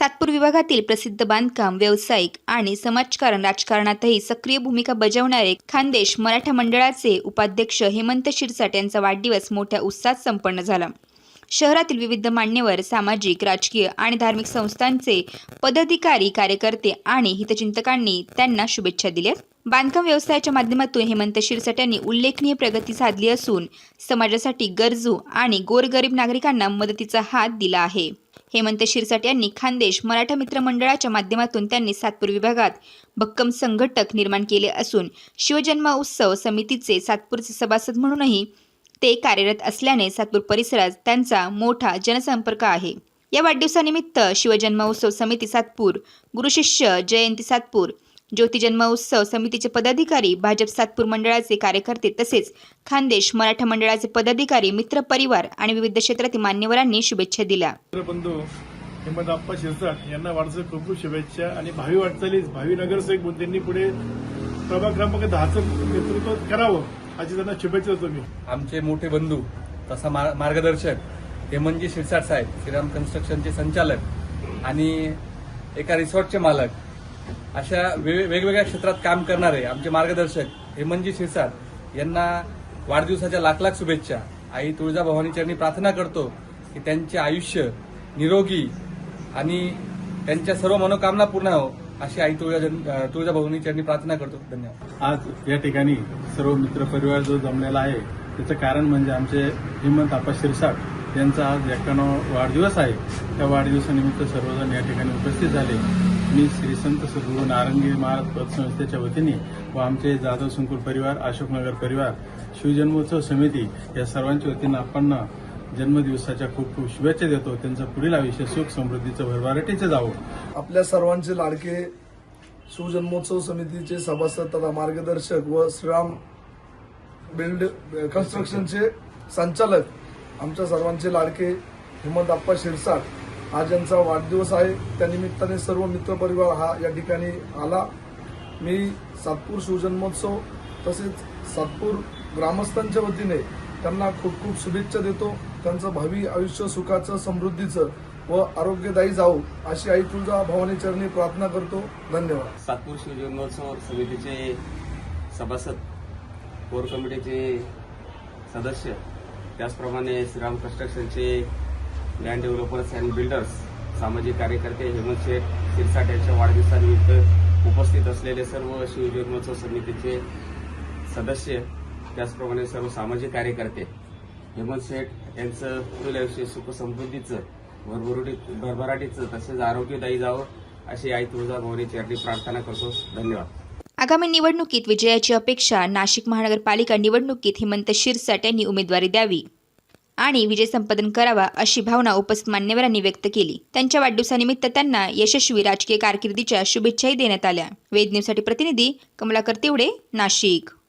सातपूर विभागातील प्रसिद्ध बांधकाम व्यावसायिक आणि समाजकारण राजकारणातही सक्रिय भूमिका बजावणारे खानदेश मराठा मंडळाचे उपाध्यक्ष हेमंत शिरसाट यांचा वाढदिवस मोठ्या उत्साहात संपन्न झाला. शहरातील विविध मान्यवर सामाजिक राजकीय आणि धार्मिक संस्थांचे पदाधिकारी कार्यकर्ते आणि हितचिंतकांनी त्यांना शुभेच्छा दिल्या. बांधकाम व्यवसायाच्या माध्यमातून हेमंत शिरसाट यांनी उल्लेखनीय प्रगती साधली असून समाजासाठी गरजू आणि गोरगरीब नागरिकांना मदतीचा हात दिला आहे. हेमंत शिरसाट यांनी खानदेश मराठा मित्रमंडळाच्या माध्यमातून त्यांनी सातपूर विभागात भक्कम संघटक निर्माण केले असून शिवजन्म उत्सव समितीचे सातपूरचे सभासद म्हणूनही ते कार्यरत असल्याने सातपूर परिसरात त्यांचा मोठा जनसंपर्क आहे. या वाढदिवसानिमित्त शिवजन्मोत्सव समिती सातपूर गुरुशिष्य जयंती सातपूर ज्योती जन्मोत्सव समितीचे पदाधिकारी भाजप सातपूर मंडळाचे कार्यकर्ते तसेच खानदेश मराठा मंडळाचे पदाधिकारी मित्र परिवार आणि विविध क्षेत्रातील मान्यवरांनी शुभेच्छा दिल्या. बंधू हेमंतप्पा शिरसाट यांना वाढदिवस खूप खूप शुभेच्छा आणि भावी वाटचालीस भावी नगरसेवक म्हणून त्यांनी पुढे प्रभाग क्रमांक दहाचं नेतृत्व करावं अशी त्यांना शुभेच्छा देतो मी. आमचे मोठे बंधू तसा मार- मार्गदर्शक हेमंतजी शिरसाट साहेब श्रीराम कन्स्ट्रक्शनचे संचालक आणि एका रिसॉर्टचे मालक अशा वेगवेगळ्या क्षेत्रात काम करणारे आमचे मार्गदर्शक हेमंतजी शिरसाट यांना वाढदिवसाच्या लाख लाख शुभेच्छा. आई तुळजाभवानी चरणी प्रार्थना करतो की त्यांचे आयुष्य निरोगी आणि त्यांच्या सर्व मनोकामना पूर्ण हो अशी आई तुळजा तुळजाभवानी चरणी प्रार्थना करतो. धन्यवाद. आज या ठिकाणी सर्व मित्र परिवार जो जमलेला आहे त्याचं कारण म्हणजे आमचे हेमंत आपा शिरसाट यांचा आज एक्क्याण्णव वाढदिवस आहे. त्या वाढदिवसानिमित्त सर्वजण या ठिकाणी उपस्थित झाले. मी श्री संत सद्गुरू नारंगी महाराज पतसंस्थेच्या वतीने व आमचे जाधव संकुल परिवार अशोकनगर परिवार शिवजन्मोत्सव समिती या सर्वांच्या वतीनं आपण जन्मदिवसाच्या खूप खूप शुभेच्छा देतो. त्यांचं पुढील आयुष्य सुख समृद्धीचं भरभराटीचं जावं. आपल्या सर्वांचे लाडके शिवजन्मोत्सव समितीचे सभासद तथा मार्गदर्शक व श्रीराम बिल्ड कन्स्ट्रक्शनचे संचालक आमच्या सर्वांचे लाडके हेमंत आप्पा शिरसाट आज यांचा वाढदिवस आहे. त्यानिमित्ताने सर्व मित्रपरिवार हा या ठिकाणी आला. मी सातपूर शिवजन्मोत्सव तसेच सातपूर ग्रामस्थांच्या वतीने त्यांना खूप खूप शुभेच्छा देतो. त्यांचं भावी आयुष्य सुखाचं समृद्धीचं व आरोग्यदायी जाऊ अशी आई तुळजा भवानी चरणी प्रार्थना करतो. धन्यवाद. सातपूर शिवजन्मोत्सव समितीचे सभासद कोर कमिटीचे सदस्य त्याचप्रमाणे श्रीराम कन्स्ट्रक्शनचे लँड डेव्हलपर्स अँड बिल्डर्स सामाजिक कार्यकर्ते हेमंत शेठ सिरसाट यांच्या वाढदिवसानिमित्त उपस्थित असलेले सर्व शिवजन्मोत्सव समितीचे सदस्य त्याचप्रमाणे सर्व सामाजिक कार्यकर्ते हेमंत शेठ यांचं पुढील आयुष्य सुख समृद्धीचं भरभरुटी भरभराटीचं तसेच आरोग्यदायी जावं अशी आई तुळजा भवानी चरणी प्रार्थना करतो. धन्यवाद. आगामी निवडणुकीत विजयाची अपेक्षा नाशिक महानगरपालिका निवडणुकीत हेमंत शिरसाट यांनी उमेदवारी द्यावी. आणि विजय संपादन करावा अशी भावना उपस्थित मान्यवरांनी व्यक्त केली. त्यांच्या वाढदिवसानिमित्त त्यांना यशस्वी राजकीय कारकिर्दीच्या शुभेच्छाही देण्यात आल्या. वेद न्यूजसाठी प्रतिनिधी कमलाकर तिवडे नाशिक.